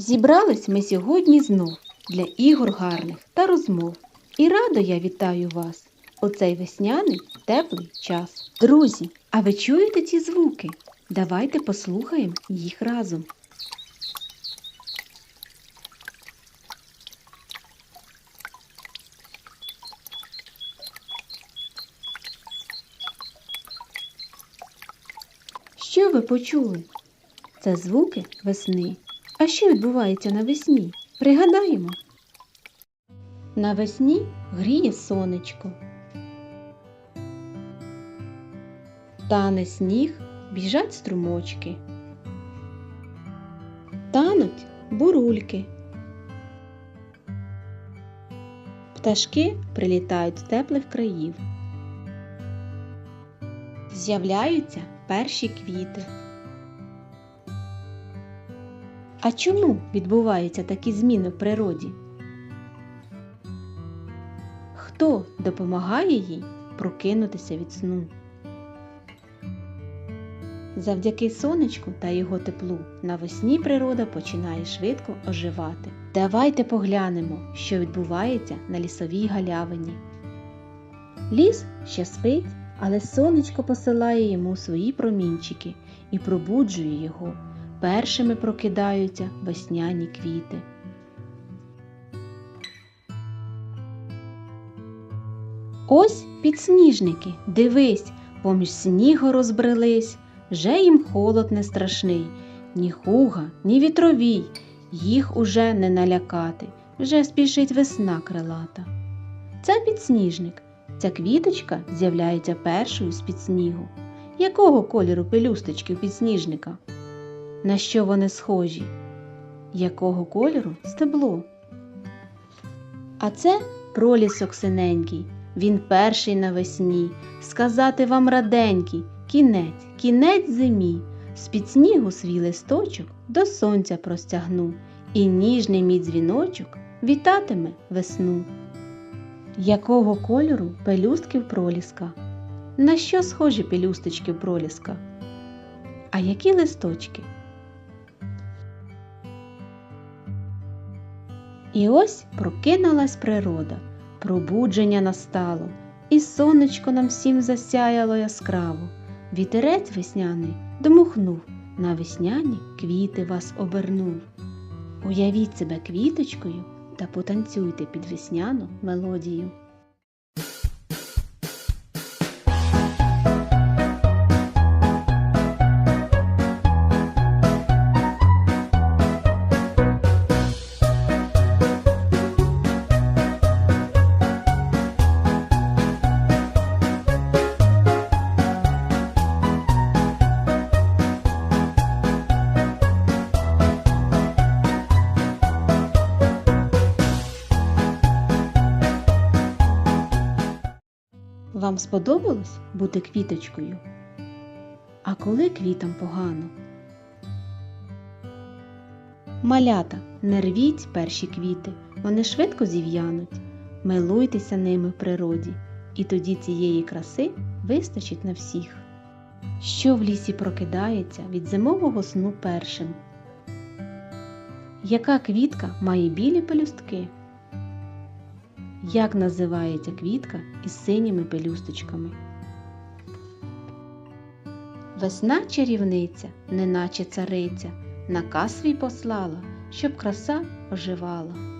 Зібрались ми сьогодні знов для ігор гарних та розмов. І радо я вітаю вас у цей весняний теплий час. Друзі, а ви чуєте ці звуки? Давайте послухаємо їх разом. Що ви почули? Це звуки весни. А що відбувається навесні? Пригадаємо. Навесні гріє сонечко. Тане сніг, біжать струмочки. Тануть бурульки. Пташки прилітають з теплих країв. З'являються перші квіти. А чому відбуваються такі зміни в природі? Хто допомагає їй прокинутися від сну? Завдяки сонечку та його теплу навесні природа починає швидко оживати. Давайте поглянемо, що відбувається на лісовій галявині. Ліс ще спить, але сонечко посилає йому свої промінчики і пробуджує його. Першими прокидаються весняні квіти. Ось підсніжники, дивись, поміж снігу розбрелись, вже їм холод не страшний, ні хуга, ні вітровій, їх уже не налякати, вже спішить весна крилата. Це підсніжник. Ця квіточка з'являється першою з під снігу. Якого кольору пелюсточки підсніжника? На що вони схожі? Якого кольору стебло? А це пролісок синенький, він перший навесні. Сказати вам раденький, кінець, кінець зимі. З-під снігу свій листочок до сонця простягну, і ніжний мій дзвіночок вітатиме весну. Якого кольору пелюстки в проліска? На що схожі пелюсточки в проліска? А які листочки? І ось прокинулась природа, пробудження настало, і сонечко нам всім засяяло яскраво. Вітерець весняний дмухнув, на весняні квіти вас обернув. Уявіть себе квіточкою та потанцюйте під весняну мелодію. Вам сподобалось бути квіточкою? А коли квітам погано? Малята, не рвіть перші квіти, вони швидко зів'януть. Милуйтеся ними в природі, і тоді цієї краси вистачить на всіх. Що в лісі прокидається від зимового сну першим? Яка квітка має білі пелюстки? Як називається квітка із синіми пелюсточками? Весна чарівниця, неначе цариця, наказ свій послала, щоб краса оживала.